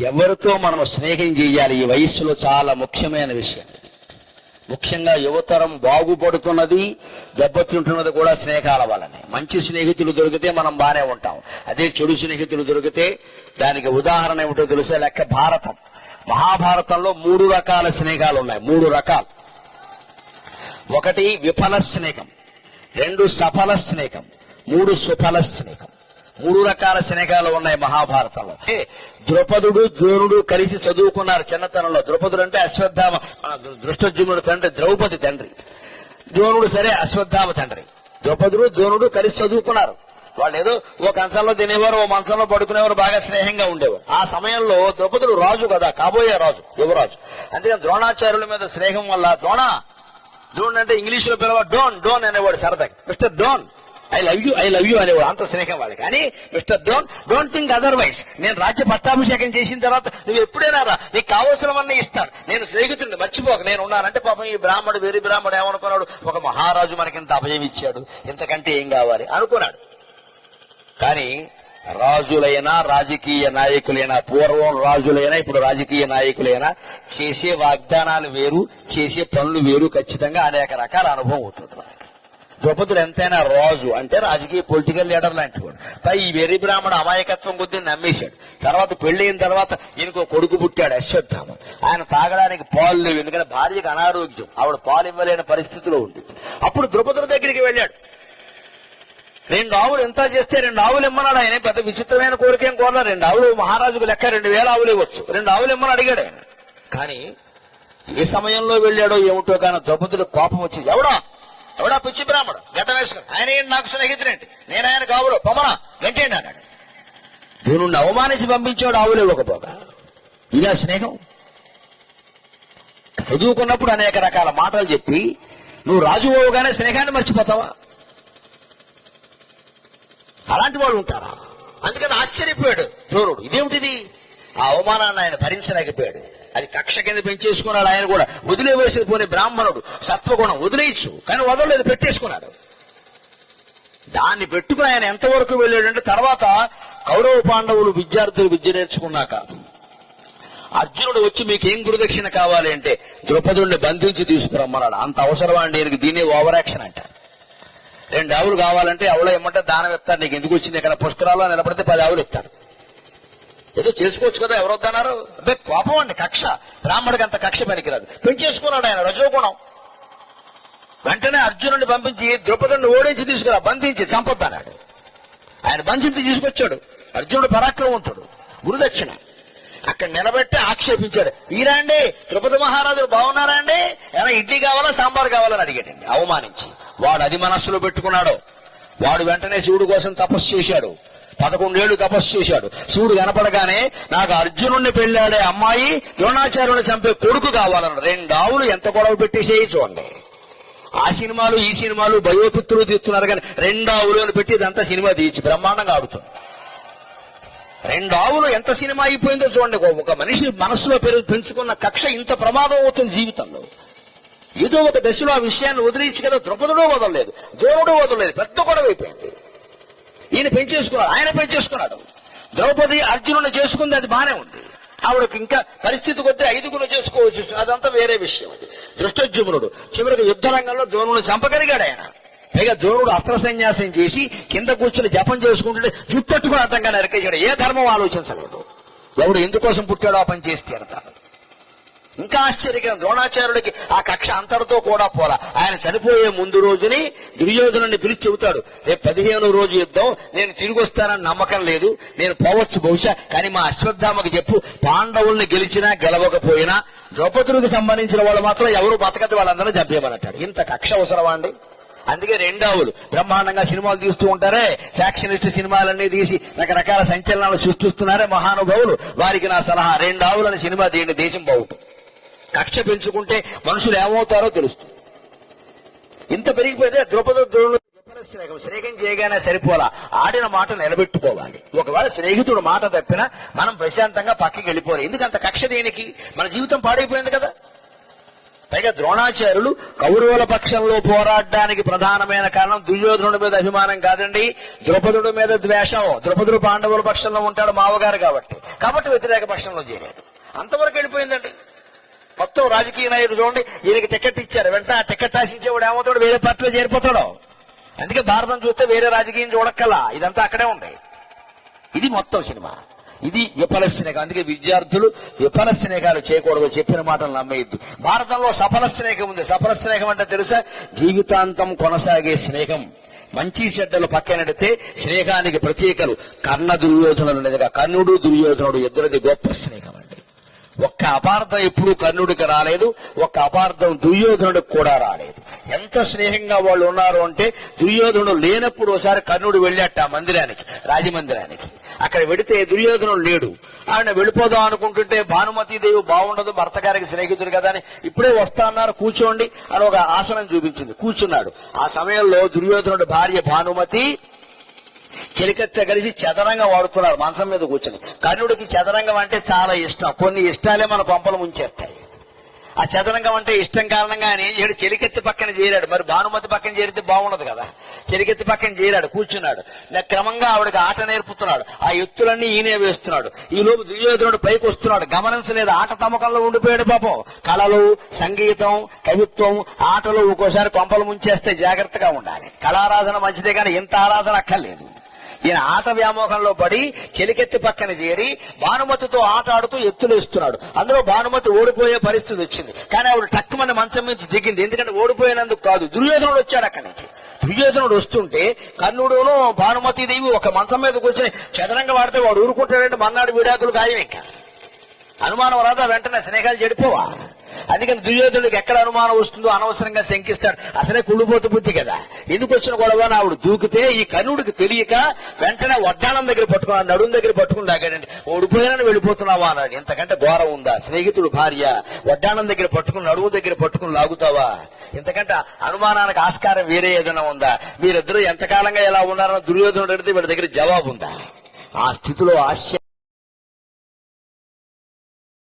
ఎవరితో మనం స్నేహం చేయాలి? ఈ వయస్సులో చాలా ముఖ్యమైన విషయం. ముఖ్యంగా యువతరం బాగుపడుతున్నది దెబ్బతింటున్నది కూడా స్నేహాల వల్లనే. మంచి స్నేహితులు దొరికితే మనం బాగానే ఉంటాం. అదే చెడు స్నేహితులు దొరికితే దానికి ఉదాహరణ ఏమిటో తెలుసా? లెక్క భారతం. మహాభారతంలో మూడు రకాల స్నేహాలు ఉన్నాయి. మూడు రకాలు. ఒకటి విఫల స్నేహం రెండు సఫల స్నేహం మూడు సుఫల స్నేహం. మూడు రకాల స్నేహాలు ఉన్నాయి మహాభారతంలో. ఏ, ద్రౌపదుడు ద్రోణుడు కలిసి చదువుకున్నారు చిన్నతనంలో. ద్రౌపదుడు అంటే అశ్వత్థామ మన దృష్టజుమ్నుడు తండ్రి ద్రౌపది తండ్రి. ద్రోణుడు సరే అశ్వత్థామ తండ్రి. ద్రౌపదుడు ద్రోణుడు కలిసి చదువుకున్నారు. వాళ్ళు ఏదో ఓ కంచంలో తినేవారు ఓ మంచంలో పడుకునేవారు బాగా స్నేహంగా ఉండేవారు. ఆ సమయంలో ద్రౌపదుడు రాజు కదా కాబోయే రాజు యువరాజు. అందుకని ద్రోణాచార్యుల మీద స్నేహం వల్ల ద్రోణ ద్రోణ్ అంటే ఇంగ్లీష్లో పిలవ డోన్ డోన్ అనేవాడు సరదాగా. Mister Don I love you I love you అనేవాడు అంత స్నేహం వాడు కానీ mister don't don't think otherwise. నేను రాజ్య పట్టాభిషేకం చేసిన తర్వాత నువ్వు ఎప్పుడైనా రా నీకు కావలసినవన్నీ ఇస్తాను. నేను స్నేహితుడిని మర్చిపోక. నేను ఉన్నానంటే పాపం ఈ బ్రాహ్మడు వేరే బ్రాహ్మడు ఏమనుకున్నాడు? ఒక మహారాజు మనకి ఇంత అభయం ఇచ్చాడు. ఇంతకంటే ఏం కావాలి? అనుకున్నాడు. కానీ రాజులైనా రాజకీయ నాయకులైనా పూర్వం రాజులైనా ఇప్పుడు రాజకీయ నాయకులైనా చేసే వాగ్దానాలు వేరు చేసే పనులు వేరు ఖచ్చితంగా అనేక రకాల అనుభవం అవుతుంది ద్రౌపదుడు ఎంతైనా రాజు అంటే రాజకీయ పొలిటికల్ లీడర్ లాంటి వాడు. పై ఈ వెర్రి బ్రాహ్మణ అమాయకత్వం కొద్దీ నమ్మేశాడు. తర్వాత పెళ్ళి అయిన తర్వాత ఈయనకు కొడుకు పుట్టాడు అశ్వత్థామ. ఆయన తాగడానికి పాలు లేవు ఎందుకంటే భార్యకు అనారోగ్యం. ఆవిడ పాలు ఇవ్వలేని పరిస్థితిలో ఉంది అప్పుడు ద్రౌపదుడి దగ్గరికి వెళ్ళాడు. రెండు ఆవులు ఎంత చేస్తే రెండు ఆవులు ఇమ్మన్నాడు ఆయన. పెద్ద విచిత్రమైన కోరికేం కోరలా రెండు ఆవులు మహారాజుకు లెక్క రెండు వేల ఆవులు ఇవ్వచ్చు. రెండు ఆవులు ఇమ్మని అడిగాడు ఆయన. కానీ ఏ సమయంలో వెళ్ళాడో ఏమిటో కానీ ద్రౌపదుడు కోపం వచ్చింది ఎవడా? ఎవడా పిచ్చి బ్రాహ్మడు? గడ్డ వేసుకుని ఆయన నాకు స్నేహితుడేంటి? నేను ఆయన కావులు. పొమ్మనా వెంటేండి అన్నాడు. దీని అవమానించి పంపించాడు ఆవులు ఇవ్వకపోగా ఇలా స్నేహం? చదువుకున్నప్పుడు అనేక రకాల మాటలు చెప్పి నువ్వు రాజు అవగానే స్నేహాన్ని మర్చిపోతావా? అలాంటి వాళ్ళు ఉంటారా? అందుకని ఆశ్చర్యపోయాడు. ద్రోణుడు ఇదేమిటిది? ఆ అవమానాన్ని ఆయన భరించలేకపోయాడు. అది కక్ష కింద పెంచేసుకున్నాడు ఆయన కూడా. వదిలేవేసి పోని బ్రాహ్మణుడు. సత్వగుణం వదిలేయచ్చు. కానీ వదలలేదు పెట్టేసుకున్నాడు. దాన్ని పెట్టుకుని ఆయన ఎంతవరకు వెళ్ళాడంటే తర్వాత కౌరవ పాండవులు విద్యార్థులు విద్య నేర్చుకున్నాక అర్జునుడు వచ్చి మీకు ఏం గురుదక్షిణ కావాలి అంటే ద్రౌపదుడిని బంధించి తీసుకురమ్మన్నాడు. అంత అవసరమా అండి? ఈయనకి దీన్ని ఓవర్ యాక్షన్ అంటారు రెండు ఆవులు కావాలంటే ఆవులో ఏమంటే దానం ఇస్తారు. నీకు ఎందుకు వచ్చింది? ఇక్కడ పుష్కరాల్లో నిలబడితే పది ఆవులు ఇస్తారు. ఏదో చేసుకోవచ్చు కదా ఎవరు వద్దన్నారు అబ్బే కోపం అండి కక్ష. బ్రాహ్మడికి అంత కక్ష పనికిరాదు. పెంచేసుకున్నాడు ఆయన రజోగుణం. వెంటనే అర్జునుడిని పంపించి ద్రౌపదుడిని ఓడించి తీసుకురా బంధించి చంపొద్దన్నాడు ఆయన బంధించి తీసుకొచ్చాడు. అర్జునుడు పరాక్రమవంతుడు గురుదక్షిణ. అక్కడ నిలబెట్టి ఆక్షేపించాడు. ఈరాండి ద్రౌపది మహారాజులు బాగున్నారాండి ఏమైనా ఇడ్లీ కావాలా సాంబార్ కావాలని అడిగాడండి. అవమానించి. వాడు అది మనస్సులో పెట్టుకున్నాడు. వాడు వెంటనే శివుడు కోసం తపస్సు చేశాడు. పదకొండేళ్ళు తపస్సు చేశాడు. శివుడు కనపడగానే నాకు అర్జునుడిని పెళ్ళాడే అమ్మాయి ద్రోణాచార్యుని చంపే కొడుకు కావాలన్నాడు. రెండు ఆవులు ఎంత గొడవ పెట్టేసేయి చూడండి. ఆ సినిమాలు ఈ సినిమాలు బయోపిత్రులు తీస్తున్నారు కానీ రెండు ఆవులు అని పెట్టి ఇదంతా సినిమా తీయచ్చు బ్రహ్మాండంగా ఆడుతుంది. రెండు ఆవులు ఎంత సినిమా అయిపోయిందో చూడండి. ఒక మనిషి మనసులో పెరుగు పెంచుకున్న కక్ష ఇంత ప్రమాదం అవుతుంది జీవితంలో. ఏదో ఒక దశలో ఆ విషయాన్ని వదిలేసి కదా. ద్రౌపదుడు వదలలేదు. దేవుడు వదలలేదు. పెద్ద గొడవ అయిపోయింది. ఈయన పెంచేసుకున్నాడు ఆయన పెంచేసుకున్నాడు. ద్రౌపది అర్జునుడు చేసుకుంది అది బానే ఉంది. ఆవిడకి ఇంకా పరిస్థితి కొద్దీ ఐదుగురు చేసుకోవచ్చు అదంతా వేరే విషయం అది. దృష్టజుమ్నుడు చివరికి యుద్ధ రంగంలో ద్రోణుని చంపగలిగాడు ఆయన. పైగా ద్రోణుడు అస్త్ర సన్యాసం చేసి కింద కూర్చుని జపం చేసుకుంటుంటే జుట్టట్టుకుని అర్థంగా నరికేశాడు. ఏ ధర్మం ఆలోచించలేదు. ఎవడు ఎందుకోసం పుట్టాడో ఆ పని చేసి తీరతాడు. ఇంకా ఆశ్చర్యకరం ద్రోణాచార్యుడికి ఆ కక్ష అంతటితో కూడా పోలా. ఆయన చనిపోయే ముందు రోజుని దుర్యోధనుని పిలిచి చెబుతాడు రేపు పదిహేను రోజు యుద్ధం నేను తిరిగి వస్తానని నమ్మకం లేదు నేను పోవచ్చు బహుశా కానీ మా అశ్వత్థామకు చెప్పు. పాండవుల్ని గెలిచినా గెలవకపోయినా ద్రౌపదుడికి సంబంధించిన వాళ్ళు మాత్రం ఎవరు బతకదు వాళ్ళందరూ చంపేయమన్నట్టాడు ఇంత కక్ష అవసరమా అండి? అందుకే రెండావులు బ్రహ్మాండంగా సినిమాలు తీస్తూ ఉంటారే. ఫ్యాక్షనిస్ట్ సినిమాలన్నీ తీసి రకరకాల సంచలనాలు సృష్టిస్తున్నారే మహానుభావులు. వారికి నా సలహా రెండావులని సినిమా దీని దేశం బాగుంటుంది. కక్ష పెంచుకుంటే మనుషులు ఏమవుతారో తెలుస్తుంది. ఇంత పెరిగిపోయితే ద్రుపద ద్రోణులు స్నేహం చేయగానే సరిపోలా. ఆడిన మాట నిలబెట్టుకోవాలి. ఒకవేళ స్నేహితుడు మాట తప్పినా మనం ప్రశాంతంగా పక్కకి వెళ్ళిపోవాలి. ఎందుకంత కక్ష దేనికి? మన జీవితం పాడైపోయింది కదా. పైగా ద్రోణాచార్యులు కౌరవుల పక్షంలో పోరాడడానికి ప్రధానమైన కారణం దుర్యోధనుడి మీద అభిమానం కాదండి. ద్రౌపదుడి మీద ద్వేషం. ద్రౌపదుడు పాండవుల పక్షంలో ఉంటాడు మావగారు కాబట్టి. కాబట్టి వ్యతిరేక పక్షంలో చేరాడు. అంతవరకు వెళ్ళిపోయిందండి. మొత్తం రాజకీయ నాయకుడు చూడండి ఈయనకి టికెట్ ఇచ్చారు. వెంటనే ఆ టికెట్ ఆశించేవాడు ఏమవుతాడు? వేరే పార్టీలో చేరిపోతాడు. అందుకే భారతం చూస్తే వేరే రాజకీయం చూడక్కలా. ఇదంతా అక్కడే ఉంది. ఇది మొత్తం సినిమా. ఇది విఫల స్నేహం అందుకే విద్యార్థులు విఫల స్నేహాలు చేయకూడదు. చెప్పిన మాటలు నమ్మేయద్దు. భారతంలో సఫల స్నేహం ఉంది. సఫల స్నేహం అంటే తెలుసా? జీవితాంతం కొనసాగే స్నేహం. మంచి చెడ్డలు పక్కనడితే స్నేహానికి ప్రతీకలు. కర్ణ దుర్యోధనుడు నిజంగా. కర్ణుడు దుర్యోధనుడు. ఇద్దరిది గొప్ప స్నేహం. ఒక్క అపార్థం ఎప్పుడు కర్ణుడికి రాలేదు ఒక్క అపార్థం దుర్యోధనుడికి కూడా రాలేదు. ఎంత స్నేహంగా వాళ్ళు ఉన్నారు అంటే దుర్యోధనుడు లేనప్పుడు ఒకసారి కర్ణుడు వెళ్ళాట ఆ మందిరానికి రాజమందిరానికి. అక్కడ వెడితే దుర్యోధనుడు లేడు. ఆయన వెళ్ళిపోదాం అనుకుంటుంటే భానుమతీదేవి బాగుండదు భర్త గారికి స్నేహితుడు కదా అని ఇప్పుడే వస్తా అన్నారు కూర్చోండి అని ఒక ఆసనం చూపించింది కూర్చున్నాడు. ఆ సమయంలో దుర్యోధనుడి భార్య భానుమతి చెలికత్తె కలిసి చదరంగం వాడుతున్నారు మంచం మీద కూర్చొని. కర్ణుడికి చదరంగం అంటే చాలా ఇష్టం. కొన్ని ఇష్టాలే మన పంపలు ముంచేస్తాయి. ఆ చదరంగం అంటే ఇష్టం కారణంగా ఆయన ఏం చేయడు చెలికెత్తి పక్కన చేరాడు. మరి భానుమతి పక్కన చేరితే బాగుండదు కదా? చెలికెత్తి పక్కన చేరాడు కూర్చున్నాడు. క్రమంగా ఆవిడకి ఆట నేర్పుతున్నాడు. ఆ ఎత్తులన్నీ ఈయనే వేస్తున్నాడు. ఈ లోపు దుర్యోధనుడు పైకి వస్తున్నాడు. గమనించలేదు ఆట తమకంలో ఉండిపోయాడు పాపం. కళలు సంగీతం కవిత్వం ఆటలు ఒక్కోసారి పంపలు ముంచేస్తే జాగ్రత్తగా ఉండాలి. కళారాధన మంచిదే కానీ ఇంత ఆరాధన అక్కర్లేదు. ఈయన ఆట వ్యామోహంలో పడి చెలికెత్తి పక్కన చేరి భానుమతితో ఆట ఆడుతూ ఎత్తులేస్తున్నాడు అందులో భానుమతి ఓడిపోయే పరిస్థితి వచ్చింది. కానీ ఆవిడ టక్కుమని మంచం నుంచి దిగింది. ఎందుకంటే ఓడిపోయినందుకు కాదు దుర్యోధనుడు వచ్చాడు అక్కడి నుంచి. దుర్యోధనుడు వస్తుంటే కర్ణుడును భానుమతి దేవి ఒక మంచం మీద కూర్చొని చదరంగా వాడితే వాడు ఊరుకుంటాడంటే మన్నాడు విడాకులు గాయం ఇంకా అనుమానం రాదా? వెంటనే స్నేహాలు చెడిపోవా? అందుకని దుర్యోధనుడికి ఎక్కడ అనుమానం వస్తుందో అనవసరంగా శంకిస్తాడు. అసలే కుళ్ళిపోతు బుద్ధి కదా. ఎందుకు వచ్చిన గొడవ? ఆవిడ దూకితే ఈ కర్ణుడికి తెలియక వెంటనే వడ్డాణం దగ్గర పట్టుకున్నాడు నడుం దగ్గర పట్టుకుని లాగాడండి ఓడిపోయానని వెళ్ళిపోతున్నావా అన్నాడు ఇంతకంటే ఘోరం ఉందా? స్నేహితుడు భార్య వడ్డాణం దగ్గర పట్టుకుని నడుము దగ్గర పట్టుకుని లాగుతావా? ఇంతకంటే అనుమానానికి ఆస్కారం వేరే ఏదైనా ఉందా? మీరిద్దరూ ఎంతకాలంగా ఎలా ఉన్నారని దుర్యోధనుడు అడిగితే వీడి దగ్గర జవాబు ఉందా ఆ స్థితిలో ఆశ్చర్య